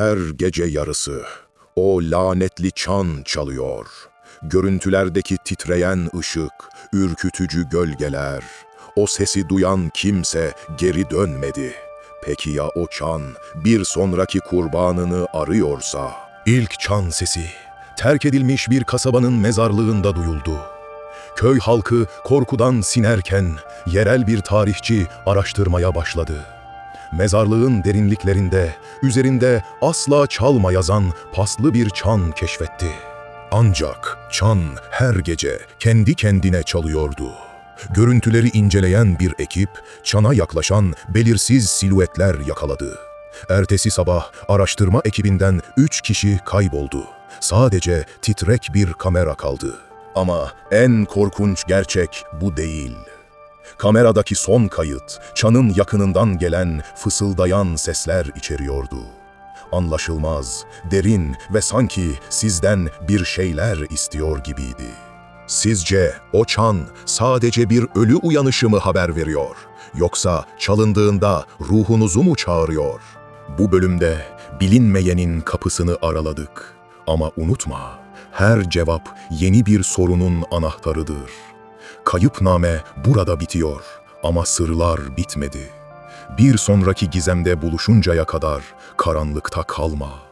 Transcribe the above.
Her gece yarısı o lanetli çan çalıyor. Görüntülerdeki titreyen ışık, ürkütücü gölgeler. O sesi duyan kimse geri dönmedi. Peki ya o çan bir sonraki kurbanını arıyorsa? İlk çan sesi terk edilmiş bir kasabanın mezarlığında duyuldu. Köy halkı korkudan sinerken yerel bir tarihçi araştırmaya başladı. Mezarlığın derinliklerinde, üzerinde asla çalma yazan paslı bir çan keşfetti. Ancak çan her gece kendi kendine çalıyordu. Görüntüleri inceleyen bir ekip, çana yaklaşan belirsiz silüetler yakaladı. Ertesi sabah araştırma ekibinden üç kişi kayboldu. Sadece titrek bir kamera kaldı. Ama en korkunç gerçek bu değil. Kameradaki son kayıt, çanın yakınından gelen fısıldayan sesler içeriyordu. Anlaşılmaz, derin ve sanki sizden bir şeyler istiyor gibiydi. Sizce o çan sadece bir ölü uyanışı mı haber veriyor? Yoksa çalındığında ruhunuzu mu çağırıyor? Bu bölümde bilinmeyenin kapısını araladık. Ama unutma, her cevap yeni bir sorunun anahtarıdır. Kayıpname burada bitiyor ama sırlar bitmedi. Bir sonraki gizemde buluşuncaya kadar karanlıkta kalma.''